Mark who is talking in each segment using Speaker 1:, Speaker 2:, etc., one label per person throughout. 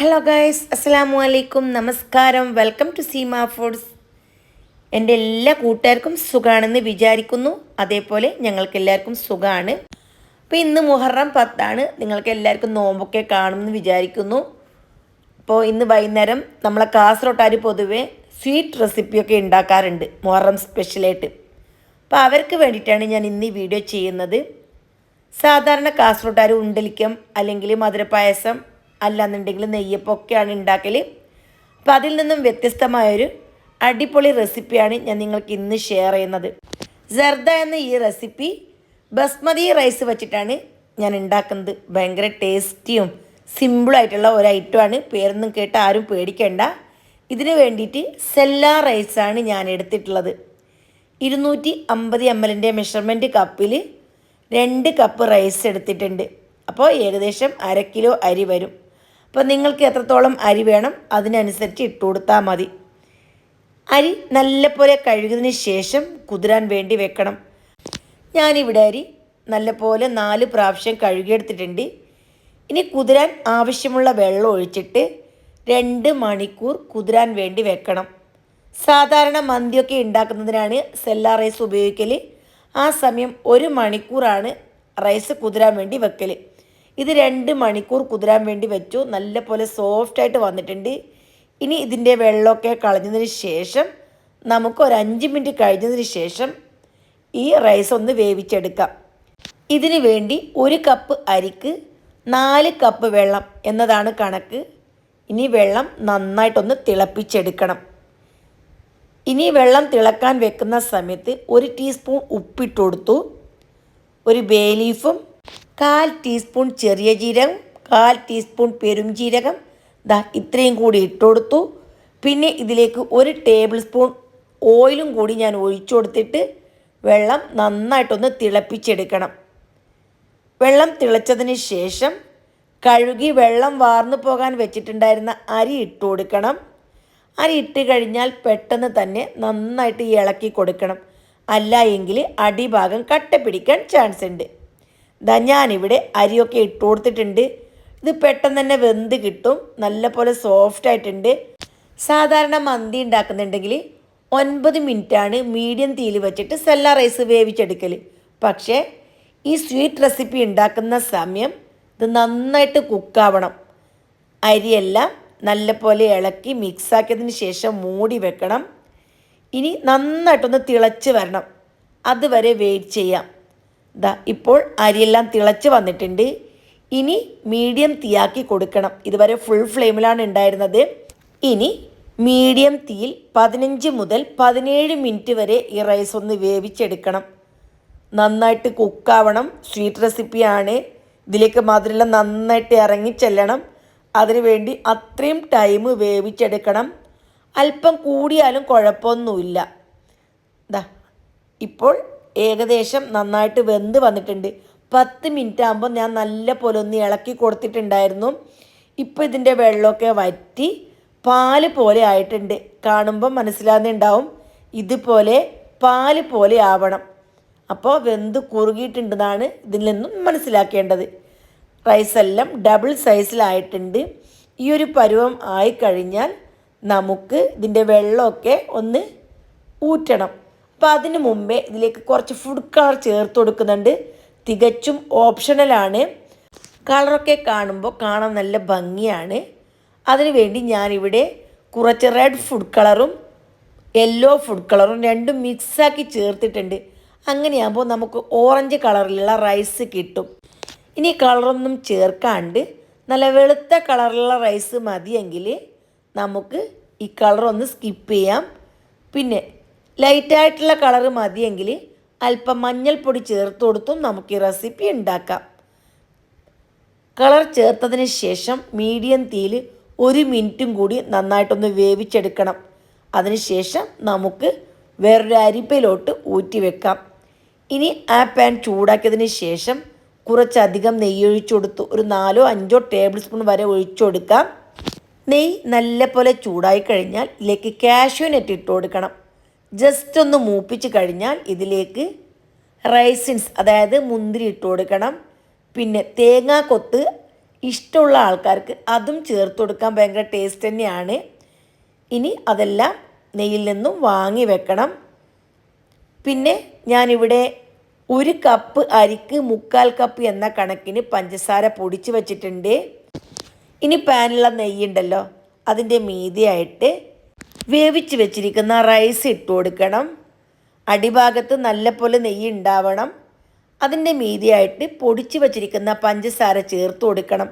Speaker 1: Hello guys അസ്സാം വലൈക്കും നമസ്കാരം വെൽക്കം ടു സീമ ഫുഡ്സ് എന്റെ എല്ലാ കൂട്ടുകാർക്കും സുഖമാണെന്ന് വിചാരിക്കുന്നു. അതേപോലെ ഞങ്ങൾക്ക് എല്ലാവർക്കും സുഖമാണ് അപ്പോൾ ഇന്ന് മുഹറം പത്താണ്. നിങ്ങൾക്ക് എല്ലാവർക്കും നോമ്പൊക്കെ കാണുമെന്ന് വിചാരിക്കുന്നു. അപ്പോൾ ഇന്ന് വൈകുന്നേരം നമ്മളെ കാസർഗോട്ടാർ പൊതുവേ സ്വീറ്റ് റെസിപ്പിയൊക്കെ ഉണ്ടാക്കാറുണ്ട്. മുഹറം സ്പെഷ്യലായിട്ട്. അപ്പോൾ അവർക്ക് വേണ്ടിയിട്ടാണ് ഞാൻ ഇന്ന് ഈ വീഡിയോ ചെയ്യുന്നത്. സാധാരണ കാസർഗോട്ടാർ ഉണ്ടലിക്കം അല്ലെങ്കിൽ മധുരപ്പായസം അല്ലാന്നുണ്ടെങ്കിൽ നെയ്യപ്പൊക്കെയാണ് ഉണ്ടാക്കൽ അപ്പോൾ അതിൽ നിന്നും വ്യത്യസ്തമായൊരു അടിപൊളി റെസിപ്പിയാണ് ഞാൻ നിങ്ങൾക്ക് ഇന്ന് ഷെയർ ചെയ്യുന്നത്. ജർദ എന്ന ഈ റെസിപ്പി ബസ്മതി റൈസ് വെച്ചിട്ടാണ് ഞാൻ ഉണ്ടാക്കുന്നത്. ഭയങ്കര ടേസ്റ്റിയും സിമ്പിളായിട്ടുള്ള ഒരു ഐറ്റമാണ് പേരൊന്നും കേട്ട് ആരും പേടിക്കേണ്ട. ഇതിന് വേണ്ടിയിട്ട് സെല്ലാ റൈസാണ് ഞാൻ എടുത്തിട്ടുള്ളത്. ഇരുന്നൂറ്റി അമ്പത് എം എല്ലിന്റെ മെഷർമെന്റ് കപ്പിൽ രണ്ട് കപ്പ് റൈസ് എടുത്തിട്ടുണ്ട്. അപ്പോൾ ഏകദേശം അര കിലോ അരി വരും. അപ്പോൾ നിങ്ങൾക്ക് എത്രത്തോളം അരി വേണം അതിനനുസരിച്ച് ഇട്ട് കൊടുത്താൽ മതി. അരി നല്ലപോലെ കഴുകിയതിന് ശേഷം കുതിരാൻ വേണ്ടി വെക്കണം. ഞാനിവിടെ അരി നല്ലപോലെ നാല് പ്രാവശ്യം കഴുകിയെടുത്തിട്ടുണ്ട്. ഇനി കുതിരാൻ ആവശ്യമുള്ള വെള്ളം ഒഴിച്ചിട്ട് രണ്ട് മണിക്കൂർ കുതിരാൻ വേണ്ടി വെക്കണം. സാധാരണ മന്തിയൊക്കെ ഉണ്ടാക്കുന്നതിനാണ് സെല്ലാ റൈസ് ഉപയോഗിക്കൽ ആ സമയം ഒരു മണിക്കൂറാണ് റൈസ് കുതിരാൻ വേണ്ടി വെക്കൽ ഇത് രണ്ട് മണിക്കൂർ കുതിരാൻ വേണ്ടി വെച്ചു. നല്ല പോലെ സോഫ്റ്റായിട്ട് വന്നിട്ടുണ്ട്. ഇനി ഇതിന്റെ വെള്ളമൊക്കെ കളഞ്ഞതിന് ശേഷം നമുക്ക് ഒരു അഞ്ച് മിനിറ്റ് കഴിഞ്ഞതിന് ശേഷം ഈ റൈസ് ഒന്ന് വേവിച്ചെടുക്കാം. ഇതിന് വേണ്ടി ഒരു കപ്പ് അരിക്ക് നാല് കപ്പ് വെള്ളം എന്നതാണ് കണക്ക്. ഇനി വെള്ളം നന്നായിട്ടൊന്ന് തിളപ്പിച്ചെടുക്കണം. ഇനി വെള്ളം തിളക്കാൻ വെക്കുന്ന സമയത്ത് ഒരു ടീസ്പൂൺ ഉപ്പിട്ട് കൊടുത്തു. ഒരു ബേ ലീഫും കാൽ ടീസ്പൂൺ ചെറിയ ജീരകം കാൽ ടീസ്പൂൺ പെരുംജീരകം ദാ ഇത്രയും കൂടി ഇട്ടുകൊടുത്തു പിന്നെ ഇതിലേക്ക് ഒരു ടേബിൾ സ്പൂൺ ഓയിലും കൂടി ഞാൻ ഒഴിച്ചു കൊടുത്തിട്ട് വെള്ളം നന്നായിട്ടൊന്ന് തിളപ്പിച്ചെടുക്കണം. വെള്ളം തിളച്ചതിന് ശേഷം കഴുകി വെള്ളം വാർന്നു പോകാൻ വെച്ചിട്ടുണ്ടായിരുന്ന അരി ഇട്ട് കൊടുക്കണം. അരി ഇട്ട് കഴിഞ്ഞാൽ പെട്ടെന്ന് തന്നെ നന്നായിട്ട് ഇളക്കി കൊടുക്കണം. അല്ല എങ്കിൽ അടിഭാഗം കട്ട പിടിക്കാൻ ചാൻസ് ഉണ്ട്. ദാ ഞാനിവിടെ അരിയൊക്കെ ഇട്ട് കൊടുത്തിട്ടുണ്ട്. ഇത് പെട്ടെന്ന് തന്നെ വെന്ത് കിട്ടും. നല്ല പോലെ സോഫ്റ്റ് ആയിട്ടുണ്ട്. സാധാരണ മന്തി ഉണ്ടാക്കുന്നുണ്ടെങ്കിൽ ഒൻപത് മിനിറ്റാണ് മീഡിയം തീയിൽ വെച്ചിട്ട് സെല്ല റൈസ് വേവിച്ചെടുക്കൽ പക്ഷേ ഈ സ്വീറ്റ് റെസിപ്പി ഉണ്ടാക്കുന്ന സമയം ഇത് നന്നായിട്ട് കുക്കാവണം അരിയെല്ലാം നല്ല പോലെ ഇളക്കി മിക്സാക്കിയതിന് ശേഷം മൂടി വെക്കണം. ഇനി നന്നായിട്ടൊന്ന് തിളച്ച് വരണം. അതുവരെ വെയിറ്റ് ചെയ്യാം. ദാ ഇപ്പോൾ അരിയെല്ലാം തിളച്ച് വന്നിട്ടുണ്ട്. ഇനി മീഡിയം തീയാക്കി കൊടുക്കണം. ഇതുവരെ ഫുൾ ഫ്ലെയിമിലാണ് ഉണ്ടായിരുന്നത്. ഇനി മീഡിയം തീയിൽ പതിനഞ്ച് മുതൽ പതിനേഴ് മിനിറ്റ് വരെ ഈ റൈസ് ഒന്ന് വേവിച്ചെടുക്കണം. നന്നായിട്ട് കുക്കാവണം സ്വീറ്റ് റെസിപ്പിയാണ് ഇതിലേക്ക് മധുരമെല്ലാം നന്നായിട്ട് ഇറങ്ങി ചെല്ലണം. അതിനുവേണ്ടി അത്രയും ടൈം വേവിച്ചെടുക്കണം. അല്പം കൂടിയാലും കുഴപ്പമൊന്നുമില്ല. ദാ ഇപ്പോൾ ഏകദേശം നന്നായിട്ട് വെന്ത് വന്നിട്ടുണ്ട്. പത്ത് മിനിറ്റ് ആകുമ്പോൾ ഞാൻ നല്ല പോലെ ഒന്ന് ഇളക്കി കൊടുത്തിട്ടുണ്ടായിരുന്നു. ഇപ്പോൾ ഇതിന്റെ വെള്ളമൊക്കെ വറ്റി പാൽ പോലെ ആയിട്ടുണ്ട്. കാണുമ്പോൾ മനസ്സിലാകുന്നുണ്ടാവും. ഇതുപോലെ പാൽ പോലെ ആവണം. അപ്പോൾ വെന്ത് കുറുകിയിട്ടുണ്ടെന്നാണ് ഇതിൽ നിന്നും മനസ്സിലാക്കേണ്ടത്. റൈസെല്ലാം ഡബിൾ സൈസിലായിട്ടുണ്ട് ഈ ഒരു പരുവം ആയിക്കഴിഞ്ഞാൽ നമുക്ക് ഇതിന്റെ വെള്ളമൊക്കെ ഒന്ന് ഊറ്റണം. അപ്പോൾ അതിന് മുമ്പേ ഇതിലേക്ക് കുറച്ച് ഫുഡ് കളർ ചേർത്ത് കൊടുക്കുന്നുണ്ട്. തികച്ചും ഓപ്ഷണലാണ് കളറൊക്കെ കാണുമ്പോൾ കാണാൻ നല്ല ഭംഗിയാണ്. അതിനുവേണ്ടി ഞാനിവിടെ കുറച്ച് റെഡ് ഫുഡ് കളറും യെല്ലോ ഫുഡ് കളറും രണ്ടും മിക്സാക്കി ചേർത്തിട്ടുണ്ട്. അങ്ങനെയാകുമ്പോൾ നമുക്ക് ഓറഞ്ച് കളറിലുള്ള റൈസ് കിട്ടും. ഇനി കളറൊന്നും ചേർക്കാണ്ട് നല്ല വെളുത്ത കളറിലുള്ള റൈസ് മതിയെങ്കിൽ നമുക്ക് ഈ കളറൊന്ന് സ്കിപ്പ് ചെയ്യാം. പിന്നെ ലൈറ്റായിട്ടുള്ള കളർ മതിയെങ്കിൽ അല്പം മഞ്ഞൾപ്പൊടി ചേർത്ത് കൊടുത്തും നമുക്ക് ഈ റെസിപ്പി ഉണ്ടാക്കാം. കളർ ചേർത്തതിന് ശേഷം മീഡിയം തീയിൽ ഒരു മിനിറ്റും കൂടി നന്നായിട്ടൊന്ന് വേവിച്ചെടുക്കണം. അതിനുശേഷം നമുക്ക് വേറൊരു അരിപ്പയിലോട്ട് ഊറ്റി വെക്കാം. ഇനി ആ പാൻ ചൂടാക്കിയതിന് ശേഷം കുറച്ചധികം നെയ്യ് ഒഴിച്ചു കൊടുത്തു. ഒരു നാലോ അഞ്ചോ ടേബിൾ സ്പൂൺ വരെ ഒഴിച്ചു കൊടുക്കാം. നെയ്യ് നല്ലപോലെ ചൂടായി കഴിഞ്ഞാൽ ഇതിലേക്ക് കാഷ്യൂ നെറ്റ് ഇട്ട് കൊടുക്കണം. ജസ്റ്റ് ഒന്ന് മൂപ്പിച്ച് കഴിഞ്ഞാൽ ഇതിലേക്ക് റൈസിൻസ് അതായത് മുന്തിരി ഇട്ട് കൊടുക്കണം. പിന്നെ തേങ്ങാ കൊത്ത് ഇഷ്ടമുള്ള ആൾക്കാർക്ക് അതും ചേർത്ത് കൊടുക്കാൻ ഭയങ്കര ടേസ്റ്റ് തന്നെയാണ്. ഇനി അതെല്ലാം നെയ്യിൽ നിന്നും വാങ്ങി വെക്കണം. പിന്നെ ഞാനിവിടെ ഒരു കപ്പ് അരിക്ക് മുക്കാൽ കപ്പ് എന്ന കണക്കിന് പഞ്ചസാര പൊടിച്ച് വച്ചിട്ടുണ്ട്. ഇനി പാനിലുള്ള നെയ്യുണ്ടല്ലോ അതിന്റെ മീതിയായിട്ട് വേവിച്ച് വെച്ചിരിക്കുന്ന റൈസ് ഇട്ട് കൊടുക്കണം. അടിഭാഗത്ത് നല്ലപോലെ നെയ്യ് ഉണ്ടാവണം. അതിന്റെ മീതിയായിട്ട് പൊടിച്ച് വച്ചിരിക്കുന്ന പഞ്ചസാര ചേർത്ത് കൊടുക്കണം.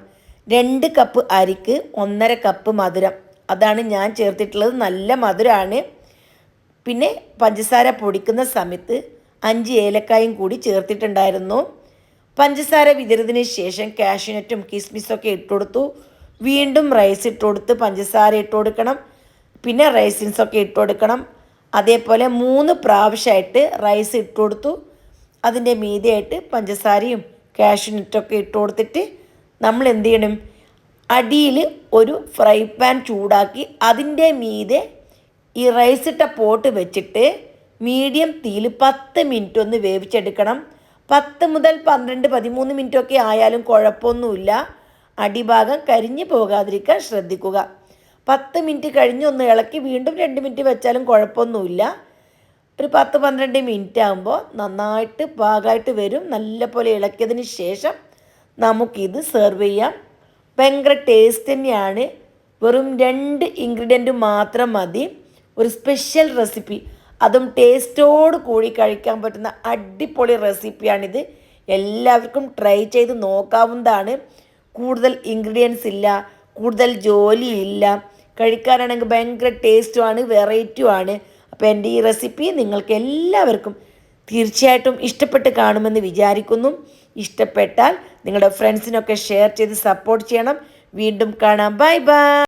Speaker 1: രണ്ട് കപ്പ് അരിക്ക് ഒന്നര കപ്പ് മധുരം. അതാണ് ഞാൻ ചേർത്തിട്ടുള്ളത്. നല്ല മധുരമാണ് പിന്നെ പഞ്ചസാര പൊടിക്കുന്ന സമയത്ത് അഞ്ച് ഏലക്കായും കൂടി ചേർത്തിട്ടുണ്ടായിരുന്നു. പഞ്ചസാര വിതറിയതിന് ശേഷം കാഷ്യൂനറ്റും കിസ്മിസൊക്കെ ഇട്ടുകൊടുത്തു വീണ്ടും റൈസ് ഇട്ട് കൊടുത്ത് പഞ്ചസാര ഇട്ട് കൊടുക്കണം റൈസിൻസ് ഒക്കെ ഇട്ട് കൊടുക്കണം. അതേപോലെ മൂന്ന് പ്രാവശ്യമായിട്ട് റൈസ് ഇട്ട് കൊടുത്തു. അതിന്റെ മീതിയായിട്ട് പഞ്ചസാരയും കാഷ്യൂനറ്റൊക്കെ ഇട്ട് കൊടുത്തിട്ട് നമ്മൾ എന്ത് ചെയ്യണം? അടിയിൽ ഒരു ഫ്രൈ പാൻ ചൂടാക്കി അതിന്റെ മീതെ ഈ റൈസ് ഇട്ട പോട്ട് വെച്ചിട്ട് മീഡിയം തീയിൽ പത്ത് മിനിറ്റ് ഒന്ന് വേവിച്ചെടുക്കണം. പത്ത് മുതൽ പന്ത്രണ്ട് പതിമൂന്ന് മിനിറ്റൊക്കെ ആയാലും കുഴപ്പമൊന്നുമില്ല. അടിഭാഗം കരിഞ്ഞു പോകാതിരിക്കാൻ ശ്രദ്ധിക്കുക. പത്ത് മിനിറ്റ് കഴിഞ്ഞ് ഒന്ന് ഇളക്കി വീണ്ടും രണ്ട് മിനിറ്റ് വെച്ചാലും കുഴപ്പമൊന്നുമില്ല. ഒരു പത്ത് പന്ത്രണ്ട് മിനിറ്റ് ആകുമ്പോൾ നന്നായിട്ട് പാകമായിട്ട് വരും. നല്ലപോലെ ഇളക്കിയതിന് ശേഷം നമുക്കിത് സെർവ് ചെയ്യാം. ഭയങ്കര ടേസ്റ്റ് തന്നെയാണ്. വെറും രണ്ട് ഇൻഗ്രീഡിയന്റ് മാത്രം മതി. ഒരു സ്പെഷ്യൽ റെസിപ്പി അതും ടേസ്റ്റോട് കൂടി കഴിക്കാൻ പറ്റുന്ന അടിപൊളി റെസിപ്പിയാണിത് എല്ലാവർക്കും ട്രൈ ചെയ്ത് നോക്കാവുന്നതാണ്. കൂടുതൽ ഇൻഗ്രീഡിയൻസ് ഇല്ല. കൂടുതൽ ജോലിയില്ല. കഴിക്കാനാണെങ്കിൽ ഭയങ്കര ടേസ്റ്റുമാണ് വെറൈറ്റിയുമാണ്. അപ്പോൾ എന്റെ ഈ റെസിപ്പി നിങ്ങൾക്ക് എല്ലാവർക്കും തീർച്ചയായിട്ടും ഇഷ്ടപ്പെട്ട് കാണുമെന്ന് വിചാരിക്കുന്നു. ഇഷ്ടപ്പെട്ടാൽ നിങ്ങളുടെ ഫ്രണ്ട്സിനൊക്കെ ഷെയർ ചെയ്ത് സപ്പോർട്ട് ചെയ്യണം. വീണ്ടും കാണാം. Bye bye.